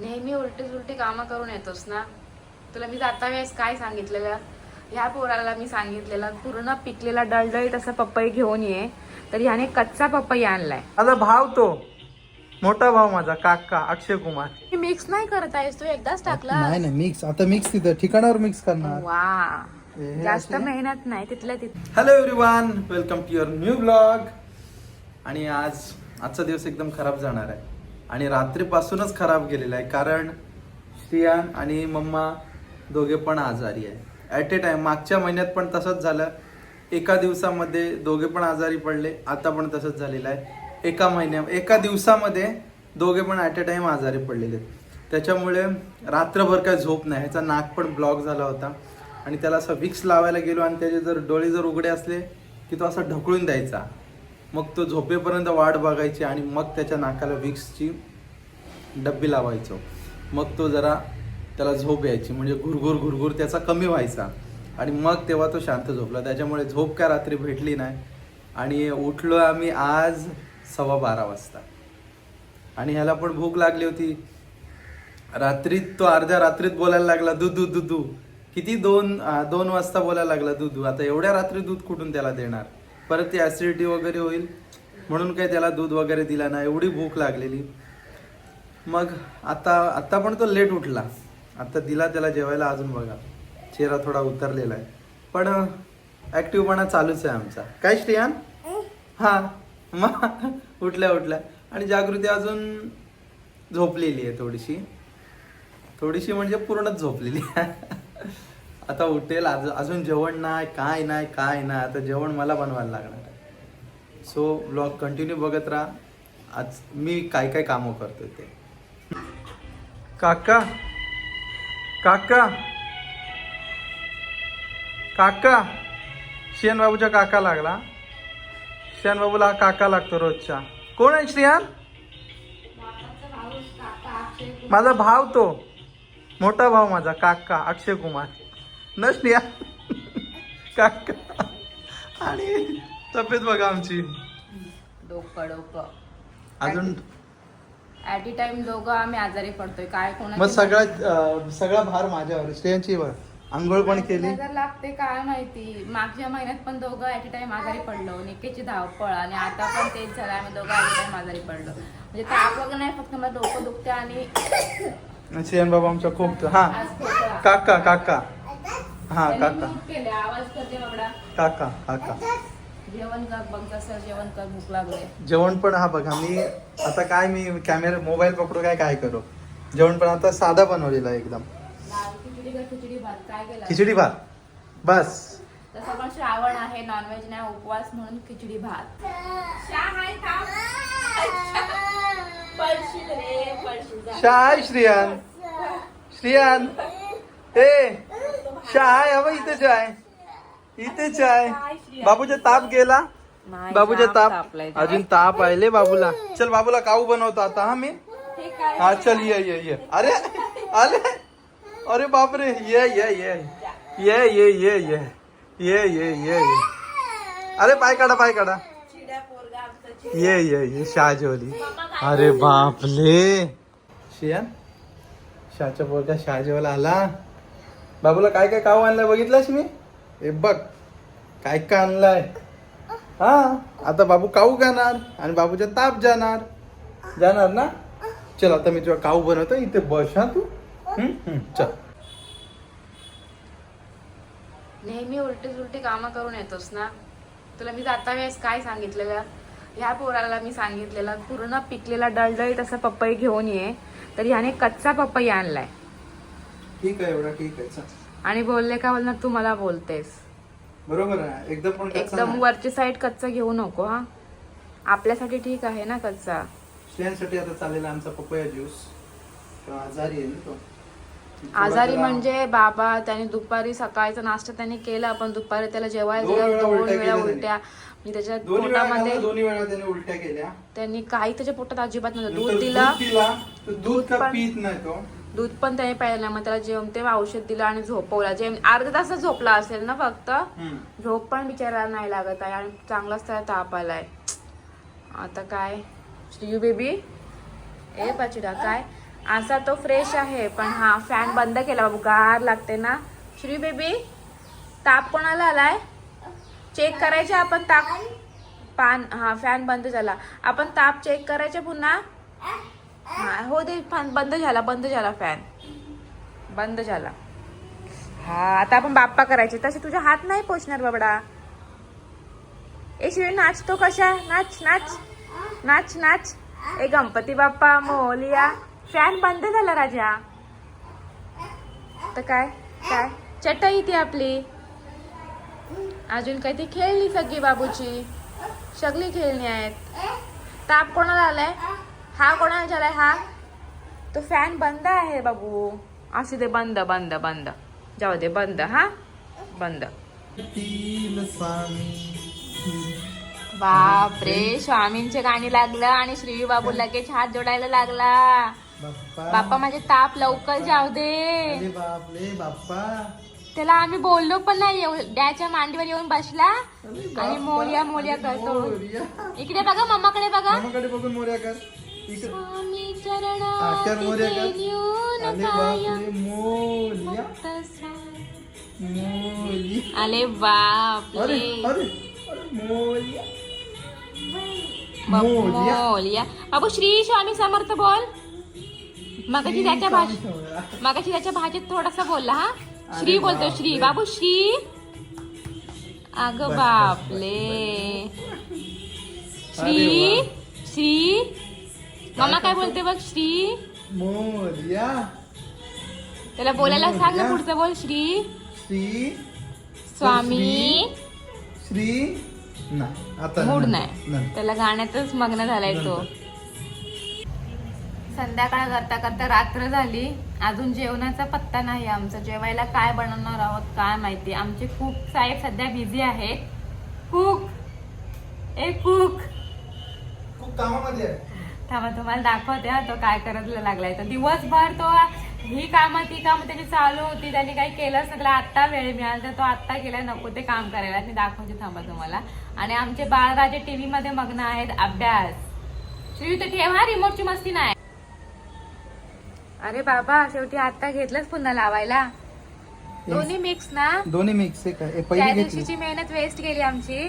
नेहमी उलटी सुलटी कामं करून येतोस ना? तुला मी जाता वेळेस काय सांगितलेलं? ह्या पोराला मी सांगितलेलं पूर्ण पिकलेला डळडळीत असा पपई घेऊन ये तर ह्याने कच्चा पपई आणलाय. माझा भाव तो. मोठा भाव माझा काका अक्षय कुमार. मी मिक्स नाही करत आहेस तू एकदाच टाकला नाही नाही मिक्स आता मिक्स तिथं ठिकाणावर मिक्स करणार. वा. जास्त? मेहनत नाही तिथल्या तिथ. Hello everyone welcome to your new blog आणि आज आजचा दिवस एकदम खराब जाणार आहे. आणि रात्रीपासूनच खराब गेलेला आहे. कारण सियान आणि मम्मा दोघे पण आजारी आहे ॲट ए टाईम मागच्या महिन्यात पण तसंच झालं. एका दिवसामध्ये दोघे पण आजारी पडले. आता पण तसंच झालेलं आहे. एका महिन्या एका दिवसामध्ये दोघे पण ॲट ए टाईम आजारी पडलेले आहेत. त्याच्यामुळे रात्रभर काय झोप नाही. ह्याचा नाक पण ब्लॉक झाला होता. आणि त्याला असं विक्स लावायला गेलो आणि त्याचे जर डोळे जर उघडे असले की तो असा ढकळून द्यायचा. मग तो झोपेपर्यंत वाट बघायची आणि मग त्याच्या नाकाला विक्सची डब्बी लावायचो. मग तो जरा त्याला झोप यायची म्हणजे घुरघुर घुरघुर त्याचा कमी व्हायचा. आणि मग तेव्हा तो शांत झोपला. त्याच्यामुळे झोप काय रात्री भेटली नाही. आणि उठलो आम्ही आज सव्वा बारा वाजता. आणि ह्याला पण भूक लागली होती. रात्रीत तो अर्ध्या रात्रीत बोलायला लागला दूध दूध दुधू किती दोन दोन वाजता बोलायला लागला दूध आता एवढ्या रात्री दूध कुठून त्याला देणार? परत ती ऍसिडिटी वगैरे होईल. म्हणून काही त्याला दूध वगैरे दिला नाही. एवढी भूक लागलेली. मग आता आत्ता पण तो लेट उठला. आत्ता दिला त्याला जेवायला अजून बघा. चेहरा थोडा उतरलेला आहे. पण ॲक्टिव्हपणा चालूच आहे आमचा. काय श्रेयान? हा. मग उठल्या उठल्या. आणि जागृती अजून झोपलेली आहे थोडीशी. थोडीशी म्हणजे पूर्णच झोपलेली आहे. आता उठेल आज अजून जेवण नाही काय नाही काय नाही आता जेवण मला बनवायला लागणार आहे. सो ब्लॉग कंटिन्यू बघत राहा. आज मी काय काय कामं करतोय ते. काका! काका! काका! शियान बाबूचा काका लागला. शियान बाबूला हा काका लागतो रोजच्या. कोण आहे श्रियान माझा भाव तो. मोठा भाव माझा काका अक्षय कुमार. न श्रिया काका. आणि तब्येत बघा आमची. डोकं डोकं. अजून? ऍट टाइम दोघं आम्ही आजारी पडतोय. काय मग अं, सगळा भार माझ्यावर. श्रेयांची बघ आंघोळ पण केली? नजर लागते काय माहिती? मागच्या महिन्यात पण दोघं ऍट ए टाइम आजारी पडलो. निकेची धावपळ आणि आता पण तेच झालं आम्ही दोघं ऍट ए टाइम आजारी पडलो. म्हणजे ताप वगैरे नाही फक्त मला डोकं दुखते आणि श्रेयन बाबा आमचा खूप हा. आज खोकला. काका काका. हा काका. mute केले आवाज करते बाबडा. काका काका. जेवण कर बघ कसं जेवण कर भूक लागले जेवण पण हा बघा मी आता काय मी कॅमेरा मोबाईल पकडू काय काय करू? जेवण पण आता साधा बनवलेला आहे एकदम. खिचडी का खिचडी भात? काय केलं खिचडी भात. बस. तसं पण श्रावण आहे नॉनव्हेज नाही उपवास म्हणून खिचडी भात. शाय श्रियान. श्रियान. ए. शाय हवं इथेच आहे इथेच आहे बाबूचा ताप गेला. नाही, बाबूचा ताप. अजून ताप आले बाबूला. चल बाबूला काऊ बनवतो आता हा मी? हे? हा चल ये ये ये. अरे आले. अरे बापरे. ये ये ये. ये ये ये ये. ये ये ये ये. अरे पाय काढा पाय काढा. ये ये ये शाजवली अरे बापले शियान शाच्या पोरगा शाजवला आला. बाबूला काय काय काव आणलाय बघितलास मी? हे बघ काय काय आणलाय? हा आता बाबू काऊ गाणार आणि बाबूचा ताप जाणार. जाणार ना? चल आता मी तुझा काऊ बनवतो इथे बस हा तू? हम्म, हम्म, चल. नेहमी उलटी सुलटी कामं करून येतोस ना? तुला मी जाता वेळेस काय सांगितलेलं? ह्या पोराला मी सांगितलेलं पूर्ण पिकलेला डळडळीत असा पपई घेऊन ये तर ह्याने कच्चा पपई आणलाय. ठीक आहे एवढा ठीक आहे. चल. आणि बोलले का बोलणार तू मला बोलतेस. बरोबर आहे. एकदम पण कच्चा एकदम नाही. वरची साईड कच्चा घेऊ नको हा. आपल्यासाठी ठीक आहे ना कच्चा. श्रेयांसाठी आता चाललेला आमचा पपया ज्यूस तो आजारी आहे ना तो. आजारी थोडा म्हणजे बाबा त्याने दुपारी सकाळचा नाश्ता त्याने केला पण दुपारी त्याला जेवायला दोन दिलं वेळा दोन उलट्या वेळा केल्या उलट्या. म्हणजे त्याच्या दोन्ही वेळा पोटामध्ये खाल्लं, दोन्ही वेळा त्याने उलट्या केल्या. त्यांनी काही त्याच्या पोटात अजिबात नव्हतं. नंतर दूध दिला दिला तर दूध दूध का पण- पीत नाही तो. दूध पण त्याने प्यायला मग त्याला जेवण तेव्हा औषध दिलं आणि झोपवला. जे अर्धा तासच झोपला असेल ना फक्त. झोप पण बिचारायला नाही लागत आहे आणि चांगलाच त्याला ताप आलाय. आता काय? श्रीयू बेबी? ए पाचिडा काय? असा तो फ्रेश आहे पण हा फॅन बंद केला बाबू गार लागते ना. श्री बेबी ताप कोणाला आलाय? चेक करायचे आपण ताप. पान हा फॅन बंद झाला. आपण ताप चेक करायचे पुन्हा? हो दे फॅन बंद झाला बंद झाला फॅन बंद झाला. हा आता आपण बाप्पा करायचे. तसे तुझे हात नाही पोचणार बाबडा. ए शिवी नाच तो कशा? नाच नाच. नाच नाच. ए गणपती बाप्पा मोलिया फॅन बंद झाला राजा. तर काय? काय? चटई ती आपली. अजून काही ती खेळली सगळी बाबूची. सगळी खेळणी आहेत. ताप कोणाला आलाय? हा कोणाला झालाय? हा? तो फॅन बंद आहे बाबू. असू दे बंद बंद बंद. जाऊ दे बंद हा? बंद. बापरे स्वामींचे गाणी लागलं आणि श्री बाबू लगेच हात जोडायला लागला. बाप्पा. बाप्पा माझे ताप लवकर जाऊ दे. त्याला आम्ही बोललो पण नाही येऊ- डॅच्या मांडीवर येऊन बसला. अरे आणि. मोर्या मोर्या करतो. इकडे बघा मम्माकडे बघा. बघून मोर्या कर. अरे अरे. मोरया. बाबू श्री स्वामी समर्थ बोल. मगाशी त्याच्या भाषेत मगाशी त्याच्या भाषेत थोडासा बोलला हा? श्री बोलतो श्री. बाबू श्री. अग बापले श्री श्री मम्मा काय? बोलते बघ श्री? मोर्या. त्याला बोलायला सांग ना. पुढचं बोल श्री. श्री. स्वामी. श्री. नाही आता मूड नाही. त्याला गाण्यातच मग्न झालाय तो. संध्याकाळ करता करता रात्र झाली. अजून जेवणाचा पत्ता नाही. आमचा जेवायला काय बनवणार आहोत काय माहिती? आमचे कुक साहेब सध्या बिझी आहेत. कुक ए कुक खूप कामामध्ये आहे. थांबा तुम्हाला दाखवते हा तो काय करत लागलाय. तर दिवसभर तो ही कामं ती कामं त्याची चालू होती त्यांनी काही केलंच नाही त्याला आत्ता वेळ मिळाला तर तो आत्ता केला नको ते काम करायला. मी दाखवते थांबा तुम्हाला. आणि आमचे बाळराजे टीव्ही मध्ये मग्न आहेत अभ्यास. श्री तर ठेवा रिमोटची मस्ती नाही. अरे बाबा शेवटी आता घेतलंच पुन्हा लावायला. दोन्ही मिक्स ना? दोन्ही मिक्स हे त्या दिवशीची मेहनत वेस्ट गेली आमची.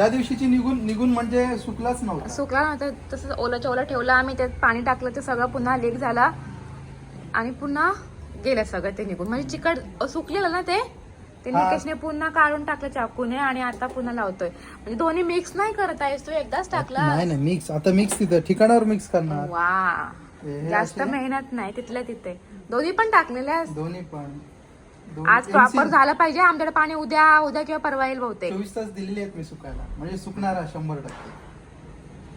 त्या दिवशीची निघून निघून म्हणजे सुकलाच नव्हता. सुकला नव्हता तसंच ओलाच्या ओला ठेवला आम्ही त्यात पाणी टाकलं ते सगळं पुन्हा लीक झाला. आणि पुन्हा गेलं सगळं ते निघून. म्हणजे चिकट सुकलेलं ना ते? ते. निकेशने पुन्हा काढून टाकलं चाकूने आणि आता पुन्हा लावतोय. म्हणजे दोन्ही मिक्स नाही करत आहेस तू? एकदाच टाकला. नाही नाही मिक्स आता मिक्स तिथं ठिकाणावर मिक्स करणार. वा. जास्त? मेहनत नाही तिथल्या तिथे. दोन्ही पण टाकलेले. दोन्ही पण. आज प्रॉपर झालं पाहिजे. आमच्याकडे पाणी उद्या उद्या किंवा परवा येईल बहुतेक. चोवीस तास दिलेले आहेत मी सुकायला. म्हणजे सुकणार शंभर टक्के.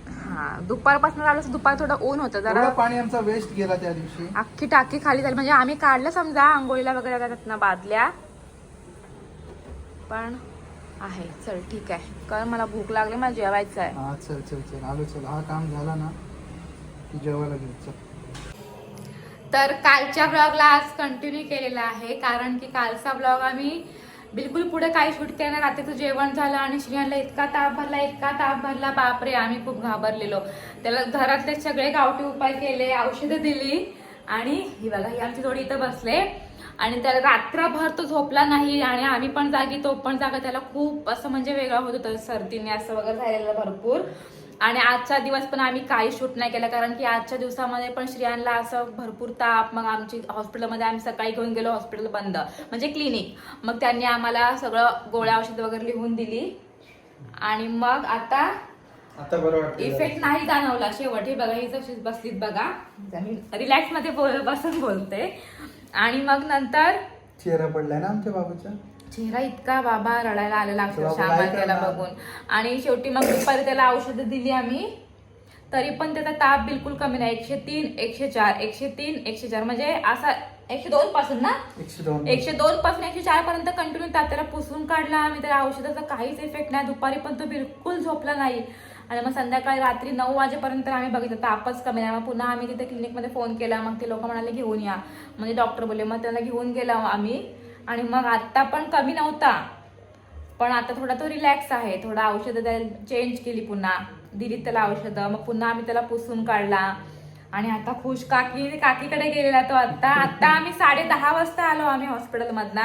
हा दुपारपासून आलं दुपार थोडं ऊन होतं. जरा एवढं पाणी आमचा वेस्ट गेला त्या दिवशी. अख्खी टाकी खाली झाली. म्हणजे आम्ही काढलं समजा आंघोळीला वगैरे जातात ना बादल्या. पण आहे. चल ठीक आहे. कारण मला भूक लागली मला जेवायचं आहे हा चल चल चल. आलो चल. हा काम झाला ना की जेवायला घेऊ. चल. तर कालच्या ब्लॉगला आज कंटिन्यू केलेला आहे कारण की कालचा ब्लॉग आम्ही बिलकुल पुढे काही शूट केलं रात्रीचं जेवण झालं आणि श्रीयांना इतका ताप भरला इतका ताप भरला बापरे आम्ही खूप घाबरलेलो. त्याला घरातले सगळे गावठी उपाय केले औषधं दिली आणि ही बघा ही आमची थोडी इथं बसले. आणि त्याला रात्रभर तो झोपला नाही आणि आम्ही पण जागी तो पण जागा त्याला खूप असं म्हणजे वेगळं होत होतं सर्दीने असं वगैरे झालेलं भरपूर. आणि आजचा दिवस पण आम्ही काही शूट नाही केला कारण की आजच्या दिवसामध्ये पण श्रियांना असं भरपूर ताप मग आमची हॉस्पिटलमध्ये आम्ही सकाळी घेऊन गेलो हॉस्पिटल बंद म्हणजे क्लिनिक. मग त्यांनी आम्हाला सगळं गोळ्या औषध वगैरे लिहून दिली. आणि मग आता आता बरं वाटतं इफेक्ट नाही जाणवला शेवट. हे बघा ही जशी बसलीत बघा. रिलॅक्समध्ये बसून बोलते. आणि मग नंतर चेहरा पडलाय ना आमच्या बाबूचा? चेहरा इतका बाबा रडायला आलेला अक्षरशः काय आम्हाला त्याला? बघून. आणि शेवटी मग दुपारी त्याला औषधं दिली आम्ही. तरी पण त्याचा ताप बिलकुल कमी नाही. एकशे तीन एकशे चार एकशे तीन एकशे चार. म्हणजे असा एकशे दोन पासून ना? एकशे दोन पासून. एकशे चार पर्यंत कंटिन्यू ताप त्याला पुसून काढला आम्ही. त्या औषधाचा काहीच इफेक्ट नाही. दुपारी पण तो बिलकुल झोपला नाही. आणि मग संध्याकाळी रात्री नऊ वाजेपर्यंत आम्ही बघितलं तापच कमी नाही. मग पुन्हा आम्ही तिथे क्लिनिकमध्ये फोन केला. मग ते लोक म्हणाले घेऊन या. म्हणजे डॉक्टर बोलले मग त्याला घेऊन गेला आम्ही. आणि मग आत्ता पण कमी नव्हता. पण आता थोडा तो रिलॅक्स आहे. थोडा औषधं त्याला चेंज केली पुन्हा. दिली त्याला औषधं. मग पुन्हा आम्ही त्याला पुसून काढला. आणि आता खुश काकी काकीकडे गेलेला तो आत्ता. आत्ता आम्ही साडे दहा वाजता आलो आम्ही हॉस्पिटलमधनं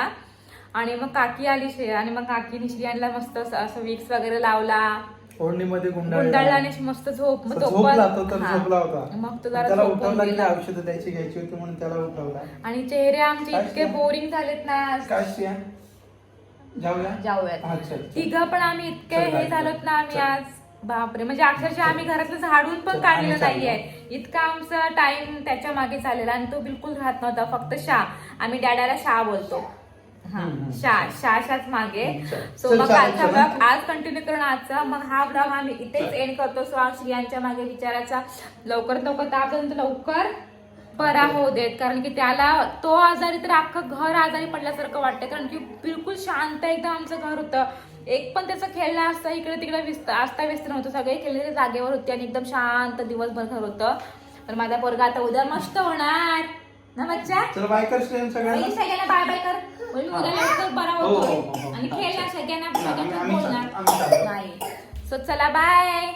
आणि मग काकी आली शे आणि मग काकीने श्रियांना मस्त असं- असं विक्स वगैरे लावला. ओढणीमध्ये गुंडाळला आणि मस्त झोप मग झोपला तो तर. झोपला होता मग तो जरा त्याला उठवला की गेला. औषधं द्यायची घ्यायची होती म्हणून त्याला उठवला आणि चेहरे आमचे इतके? बोरिंग झालेत ना आज. श्रिया जाऊया जाऊयात. तिघं पण आम्ही इतके हे. झालोत ना आम्ही. आज बापरे म्हणजे अक्षरशः आम्ही घरातलं झाडून पण काढलेलं. नाहीये इतका आमचा टाइम त्याच्यामागे चाललेला आणि तो बिलकुल राहत नव्हता फक्त शा आम्ही डॅडाला शा बोलतो हा. हम्म, हम्म. शा शा शाच मागे. सो मग कालचा चल. ब्लॉग आज कंटिन्यू करून आजचा. मग हा ब्लॉग आम्ही इथेच एंड करतो. सो आज स्त्रियांच्या मागे विचारायचा. लवकरात लवकर त्यापर्यंत लवकर बरा होऊ देत. कारण की त्याला तो आजारी तर अख्खं घर आजारी पडल्यासारखं वाटतं कारण की बिलकुल शांत एकदम आमचं घर होतं. एक पण त्याचं खेळणं असतं इकडे तिकडे विस्त आस्ता व्यस्त नव्हतं. सगळे खेळलेले जागेवर होते आणि एकदम शांत दिवसभर घर होतं. तर माझा पोरगा आता उद्या मस्त होणार. ना बच्चा? सगळ्यांना. बाय बाय कर. होईल उद्या लवकर बरा हो, हो, हो, होतो हो. आणि खेळणार सगळ्यांना बोलणार आम्ही. नाही सो चला बाय